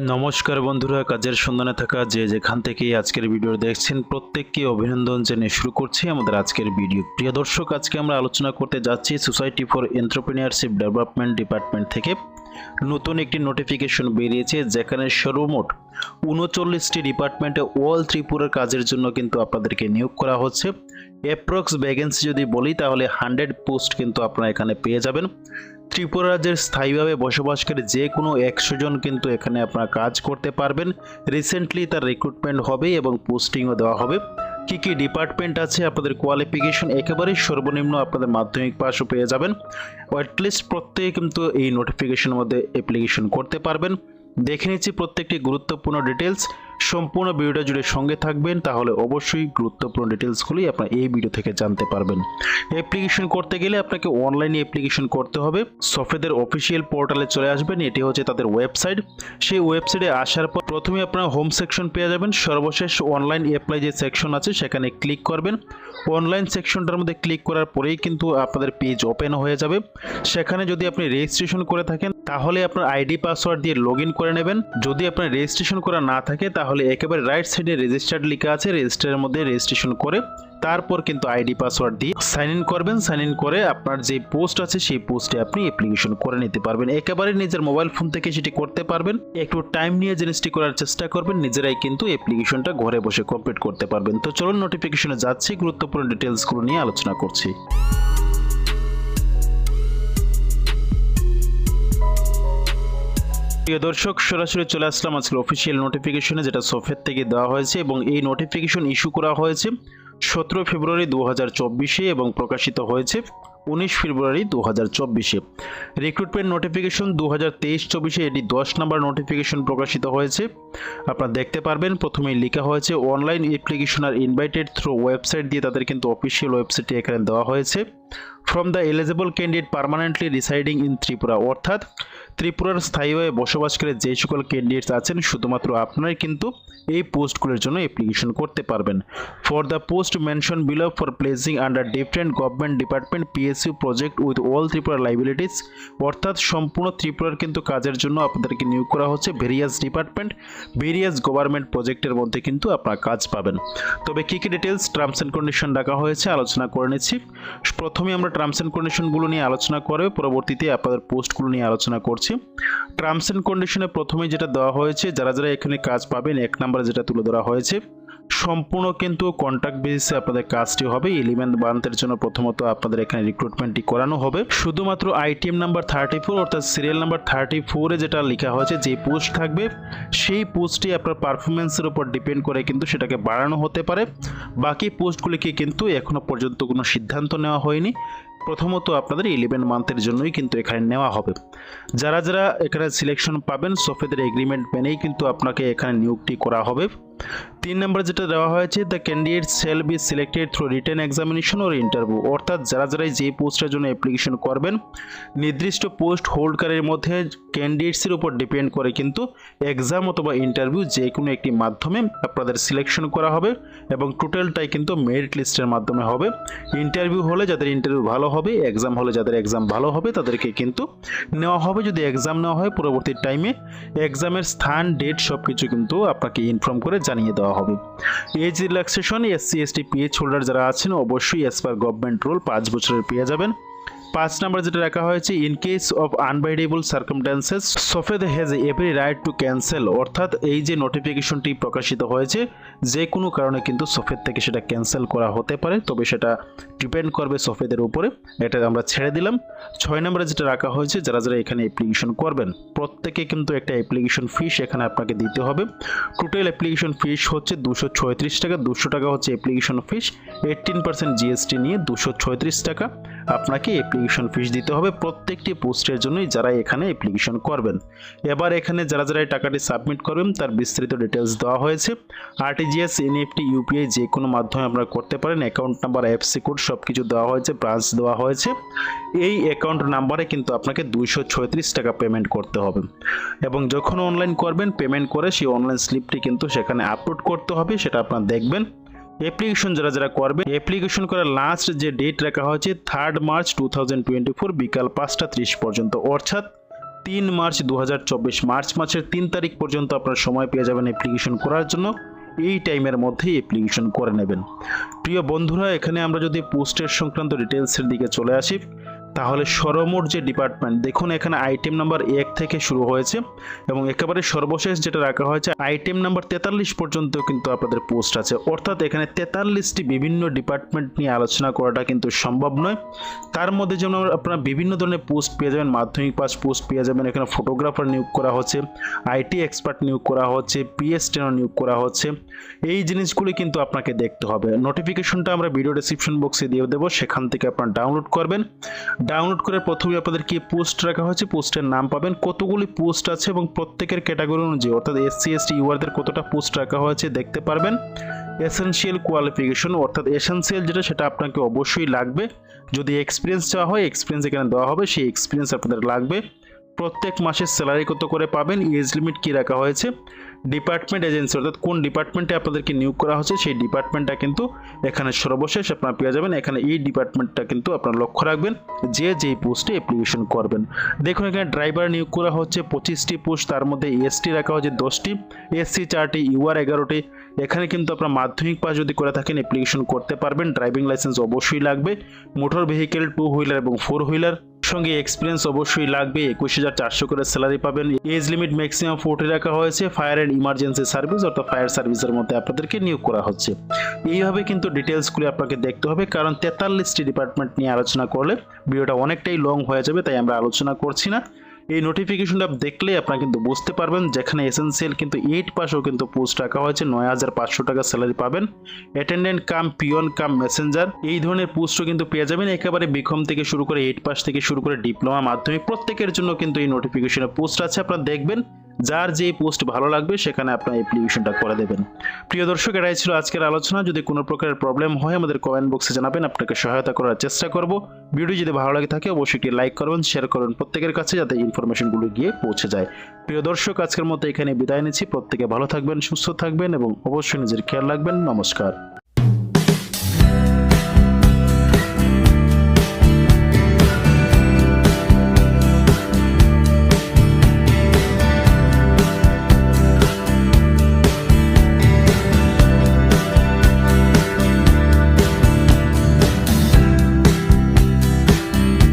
নমস্কার বন্ধুরা, কাজের সন্ধানে থাকা যে যেখান থেকেই আজকের ভিডিও দেখছেন, প্রত্যেককে অভিনন্দন জানিয়ে শুরু করছি আমাদের আজকের ভিডিও। প্রিয় দর্শক, আজকে আমরা আলোচনা করতে যাচ্ছি society for entrepreneurship development department থেকে। নতুন একটি নোটিফিকেশন বেরিয়েছে যেখানে সর্বমোট উনচল্লিশটি ডিপার্টমেন্টে অল ত্রিপুরার কাজের জন্য কিন্তু আপনাদেরকে নিয়োগ করা হচ্ছে। অ্যাপ্রক্স ভ্যাকেন্সি যদি বলি, তাহলে হান্ড্রেড পোস্ট কিন্তু আপনারা এখানে পেয়ে যাবেন। ত্রিপুরা রাজ্যের স্থায়ীভাবে বসবাসকারী যে কোনো একশো জন কিন্তু এখানে আপনারা কাজ করতে পারবেন। রিসেন্টলি তার রিক্রুটমেন্ট হবে এবং পোস্টিংও দেওয়া হবে। কী কী ডিপার্টমেন্ট আছে আপনাদের কোয়ালিফিকেশন একেবারেই সর্বনিম্ন আপনাদের মাধ্যমিক পাসও পেয়ে যাবেন। অ্যাটলিস্ট প্রত্যেকে কিন্তু এই নোটিফিকেশনের মধ্যে অ্যাপ্লিকেশন করতে পারবেন। দেখে নিচ্ছি প্রত্যেকটি গুরুত্বপূর্ণ ডিটেলস সম্পূর্ণ ভিডিওটা জুড়ে সঙ্গে থাকবেন, তাহলে অবশ্যই গুরুত্বপূর্ণ ডিটেলসগুলি আপনার এই ভিডিও থেকে জানতে পারবেন। অ্যাপ্লিকেশন করতে গেলে আপনাকে অনলাইনে অ্যাপ্লিকেশন করতে হবে। সফেদের অফিসিয়াল পোর্টালে চলে আসবেন, এটি হচ্ছে তাদের ওয়েবসাইট। সেই ওয়েবসাইটে আসার পর প্রথমে আপনারা হোম সেকশন পেয়ে যাবেন। সর্বশেষ অনলাইন অ্যাপ্লাই যে সেকশন আছে, সেখানে ক্লিক করবেন। অনলাইন সেকশনটার মধ্যে ক্লিক করার পরেই কিন্তু আপনাদের পেজ ওপেন হয়ে যাবে। সেখানে যদি আপনি রেজিস্ট্রেশন করে থাকেন তাহলে আপনার আইডি, পাসওয়ার্ড দিয়ে লগ করে নেবেন। যদি আপনার রেজিস্ট্রেশন করা না থাকে, তাহলে একেবারে রাইট সাইডে রেজিস্টার্ড লেখা আছে, রেজিস্টারের মধ্যে রেজিস্ট্রেশন করে তারপর কিন্তু আইডি, পাসওয়ার্ড দিয়ে সাইন ইন করবেন। সাইন ইন করে আপনার যে পোস্ট আছে, সেই পোস্টে আপনি অ্যাপ্লিকেশন করে নিতে পারবেন। একেবারে নিজের মোবাইল ফোন থেকে সেটি করতে পারবেন। একটু টাইম নিয়ে জিনিসটি করার চেষ্টা করবেন, নিজেরাই কিন্তু অ্যাপ্লিকেশনটা ঘরে বসে কমপ্লিট করতে পারবেন। তো চলুন নোটিফিকেশনে যাচ্ছি, গুরুত্বপূর্ণ ডিটেলসগুলো নিয়ে আলোচনা করছি। প্রিয় দর্শক, সরাসরি চলে আসলাম আজকের অফিসিয়াল নোটিফিকেশনে যেটা সফের থেকে দেওয়া হয়েছে এবং এই নোটিফিকেশন ইস্যু করা হয়েছে সতেরো ফেব্রুয়ারি দু হাজার এবং প্রকাশিত হয়েছে উনিশ ফেব্রুয়ারি দু হাজার চব্বিশে। রিক্রুটমেন্ট নোটিফিকেশন দু হাজার তেইশ চব্বিশে এটি দশ নম্বর নোটিফিকেশন প্রকাশিত হয়েছে। আপনারা দেখতে পারবেন, প্রথমেই লেখা হয়েছে অনলাইন অ্যাপ্লিকেশন আর ইনভাইটেড থ্রু ওয়েবসাইট দিয়ে তাদের কিন্তু অফিসিয়াল ওয়েবসাইটটি এখানে দেওয়া হয়েছে। From the eligible candidate permanently residing in Tripura অর্থাৎ ত্রিপুরার স্থায়ীভাবে বসবাসকারী যে সকল ক্যান্ডিডেটস আছেন, শুধুমাত্র আপনারাই কিন্তু এই পোস্টগুলোর জন্য অ্যাপ্লিকেশন করতে পারবেন। For the post mention below for placing under different government department PSU project with all Tripura liabilities অর্থাৎ সম্পূর্ণ ত্রিপুরার কিন্তু কাজের জন্য আপনাদেরকে নিয়োগ করা হচ্ছে ভেরিয়াস ডিপার্টমেন্ট ভেরিয়াস গভর্নমেন্ট প্রজেক্টের মধ্যে কিন্তু আপনারা কাজ পাবেন। তবে কী কী ডিটেলস টার্মস অ্যান্ড কন্ডিশন রাখা হয়েছে, আলোচনা করে নিচ্ছি। প্রথমে আমরা টার্মস অ্যান্ড কন্ডিশনগুলো নিয়ে আলোচনা করে পরবর্তীতে আপনাদের পোস্টগুলো নিয়ে আলোচনা করছি। টার্মস অ্যান্ড কন্ডিশনে প্রথমে যেটা দেওয়া হয়েছে, যারা যারা এখানে কাজ পাবেন, এক নাম্বারে যেটা তুলে ধরা হয়েছে। সম্পূর্ণ কিন্তু কন্ট্রাক্ট বেসিসে আপনাদের কাজটি হবে। ইলেভেন্থ বান্থের জন্য প্রথমত আপনাদের এখানে রিক্রুটমেন্টটি করানো হবে। শুধুমাত্র আইটিএম নাম্বার থার্টি ফোর অর্থাৎ সিরিয়াল নাম্বার থার্টি ফোরে যেটা লেখা হয়েছে, যে পোস্ট থাকবে, সেই পোস্টটি আপনার পারফরমেন্সের উপর ডিপেন্ড করে কিন্তু সেটাকে বাড়ানো হতে পারে। বাকি পোস্টগুলিকে কিন্তু এখনও পর্যন্ত কোনো সিদ্ধান্ত নেওয়া হয়নি। প্রথমত আপনাদের ইলেভেন মান্থের জন্যই কিন্তু এখানে নেওয়া হবে। যারা যারা এখানে সিলেকশন পাবেন, সফেদের এগ্রিমেন্ট মেনেই কিন্তু আপনাকে এখানে নিয়োগটি করা হবে। তিন নম্বর যেটা দেওয়া হয়েছে the candidate shall be selected through written examination or interview অর্থাৎ যারা যারা যে পোস্টের জন্য অ্যাপ্লিকেশন করবেন, নির্দিষ্ট পোস্ট হোল্ডকারের মধ্যে ক্যান্ডিডেটসের উপর ডিপেন্ড করে কিন্তু এক্সাম অথবা ইন্টারভিউ যে কোনো একটি মাধ্যমে আপনাদের সিলেকশন করা হবে এবং টোটালটাই কিন্তু মেরিট লিস্টের মাধ্যমে হবে। ইন্টারভিউ হলে যাদের ইন্টারভিউ ভালো হবে এক্সাম হলে যাদের এক্সাম ভালো হবে, তাদেরকে কিন্তু নেওয়া হবে। যদি এক্সাম নেওয়া হয়, পরবর্তী টাইমে এক্সামের স্থান ডেট সব কিছু কিন্তু আপনাকে ইনফর্ম করে জানিয়ে দেওয়া হবে। Age relaxation SC ST PH holder যারা আছেন, অবশ্যই অ্যাজ পার গভর্নমেন্ট রুল পাঁচ বছরের পেয়ে যাবেন। পাঁচ নাম্বার যেটা রাখা হয়েছে in case of unavoidable circumstances সফেদ has every right to cancel অর্থাৎ এই যে নোটিফিকেশনটি প্রকাশিত হয়েছে, যে কোনো কারণে কিন্তু সফেদ থেকে সেটা ক্যান্সেল করা হতে পারে, তবে সেটা ডিপেন্ড করবে সফেদের উপরে। এটা আমরা ছেড়ে দিলাম। ছয় নম্বরে যেটা রাখা হয়েছে, যারা যারা এখানে অ্যাপ্লিকেশন করবেন, প্রত্যেকে কিন্তু একটা অ্যাপ্লিকেশন ফিস এখানে আপনাকে দিতে হবে। টোটাল অ্যাপ্লিকেশন ফিস হচ্ছে দুশো টাকা দুশো টাকা হচ্ছে application fees eighteen percent GST নিয়ে দুশো টাকা। আপনাকে অ্যাপ্লিকেশন ফিস দিতে হবে প্রত্যেকটি পোস্টের জন্যই যারা এখানে অ্যাপ্লিকেশন করবেন। এবার এখানে যারা যারা এই টাকাটি সাবমিট করবেন, তার বিস্তারিত ডিটেলস দেওয়া হয়েছে। আরটিজিএস এনএফটি ইউপিআই যে কোনো মাধ্যমে আপনারা করতে পারেন। অ্যাকাউন্ট নাম্বার এফসি কোড সব কিছু দেওয়া হয়েছে ব্রাঞ্চ দেওয়া হয়েছে। এই অ্যাকাউন্ট নাম্বারে কিন্তু আপনাকে দুইশো টাকা পেমেন্ট করতে হবে। এবং যখন অনলাইন করবেন পেমেন্ট করে সেই অনলাইন স্লিপটি কিন্তু সেখানে আপলোড করতে হবে, সেটা আপনারা দেখবেন। অ্যাপ্লিকেশন যারা যারা করবে অ্যাপ্লিকেশন করার লাস্ট যে ডেট রাখা হয়েছে থার্ড মার্চ টু বিকাল পাঁচটা ত্রিশ পর্যন্ত। অর্থাৎ তিন মার্চ দু হাজার চব্বিশ মার্চ মাসের তিন তারিখ পর্যন্ত আপনার সময় পেয়ে যাবেন অ্যাপ্লিকেশন করার জন্য। এই টাইমের মধ্যেই অ্যাপ্লিকেশন করে নেবেন। প্রিয় বন্ধুরা, এখানে আমরা যদি পোস্টের সংক্রান্ত ডিটেলসের দিকে চলে আসি তাহলে সর্বমোট যে ডিপার্টমেন্ট দেখুন এখানে আইটেম নাম্বার এক থেকে শুরু হয়েছে এবং একেবারে সর্বশেষ যেটা রাখা হয়েছে আইটেম নাম্বার তেতাল্লিশ পর্যন্ত কিন্তু আপনাদের পোস্ট আছে। অর্থাৎ এখানে তেতাল্লিশটি বিভিন্ন ডিপার্টমেন্ট নিয়ে আলোচনা করাটা কিন্তু সম্ভব নয়। তার মধ্যে যেমন আপনারা বিভিন্ন ধরনের পোস্ট পেয়ে যাবেন, মাধ্যমিক পাস পোস্ট পেয়ে যাবেন, এখানে ফটোগ্রাফার নিয়োগ করা হচ্ছে আইটি এক্সপার্ট নিয়োগ করা হচ্ছে পিএস টেনর নিয়োগ করা হচ্ছে, এই জিনিসগুলি কিন্তু আপনাকে দেখতে হবে। নোটিফিকেশনটা আমরা ভিডিও ডেসক্রিপশন বক্সে দিয়ে দেবো, সেখান থেকে আপনারা ডাউনলোড করবেন। ডাউনলোড করে প্রথমে আপনাদের কি পোস্ট রাখা হয়েছে? পোস্টের নাম পাবেন। কতগুলি পোস্ট আছে এবং প্রত্যেকের ক্যাটাগরি অনুযায়ী, অর্থাৎ এস সি এসসি এসটি ইউআরদের কতটা পোস্ট রাখা হয়েছে দেখতে পারবেন। এসেনশিয়াল কোয়ালিফিকেশন অর্থাৎ এসেনশিয়াল যেটা, সেটা আপনাকে অবশ্যই লাগবে। যদি এক্সপিরিয়েন্স চাওয়া হয় এক্সপিরিয়েন্স এখানে দেওয়া হবে, সেই এক্সপিরিয়েন্স আপনাদের লাগবে। প্রত্যেক মাসের স্যালারি কত করে পাবেন? এজ লিমিট কী রাখা হয়েছে? ডিপার্টমেন্ট এজেন্সি অর্থাৎ কোন ডিপার্টমেন্টে আপনাদেরকে নিয়োগ করা হচ্ছে, সেই ডিপার্টমেন্টটা কিন্তু এখানে সর্বশেষ আপনারা পেয়ে যাবেন। এখানে এই ডিপার্টমেন্টটা কিন্তু আপনারা লক্ষ্য রাখবেন, যে যেই পোস্টে অ্যাপ্লিকেশন করবেন। দেখুন, এখানে ড্রাইভার নিয়োগ করা হচ্ছে, পঁচিশটি পোস্ট, তার মধ্যে এসটি রাখা হচ্ছে দশটি এসসি চারটি ইউআর এগারোটি। এখানে কিন্তু আপনার মাধ্যমিক পাস যদি করে থাকেন অ্যাপ্লিকেশন করতে পারবেন। ড্রাইভিং লাইসেন্স অবশ্যই লাগবে। মোটর ভেহিকেল টু হুইলার এবং ফোর হুইলার সঙ্গে এক্সপিরিয়েন্স অবশ্যই লাগবে। একুশ হাজার চারশো করে স্যালারি পাবেন। এজ লিমিট ম্যাক্সিমাম ফোর্টি রাখা হয়েছে। ফায়ার অ্যান্ড ইমার্জেন্সি সার্ভিস অর্থাৎ ফায়ার সার্ভিসের মধ্যে আপনাদেরকে নিয়োগ করা হচ্ছে। এইভাবে কিন্তু ডিটেলসগুলি আপনাকে দেখতে হবে। কারণ তেতাল্লিশটি ডিপার্টমেন্ট নিয়ে আলোচনা করলে ভিডিওটা অনেকটাই লং হয়ে যাবে, তাই আমরা আলোচনা করছি না। এই নোটিফিকেশনটা দেখলে আপনারা কিন্তু বুঝতে পারবেন যেখানে এসেন্সিয়াল কিন্তু এইট পাশেও কিন্তু পোস্ট রাখা হয়েছে, নয় হাজার পাঁচশো টাকা স্যালারি পাবেন। Attendant cum peon cum messenger এই ধরনের পোস্টও কিন্তু পেয়ে যাবেন। একেবারে বিকম থেকে শুরু করে এইট পাস থেকে শুরু করে ডিপ্লোমা মাধ্যমিক, প্রত্যেকের জন্য কিন্তু এই নোটিফিকেশনের পোস্ট আছে। আপনারা দেখবেন যার যে পোস্ট ভালো লাগবে সেখানে আপনার অ্যাপ্লিকেশনটা করে দেবেন। প্রিয় দর্শক, এটাই ছিল আজকের আলোচনা। যদি কোনো প্রকারের প্রবলেম হয়, আমাদের কমেন্ট বক্সে জানাবেন। আপনাকে সহায়তা করার চেষ্টা করব। ভিডিও যদি ভালো লাগে থাকে, অবশ্যই একটি লাইক করবেন শেয়ার করবেন প্রত্যেকের কাছে যাতে ইনফরমেশনগুলো গিয়ে পৌঁছে যায়। প্রিয় দর্শক, আজকের মতো এখানে বিদায় নিচ্ছি। প্রত্যেকে ভালো থাকবেন, সুস্থ থাকবেন এবং অবশ্যই নিজের খেয়াল রাখবেন। নমস্কার।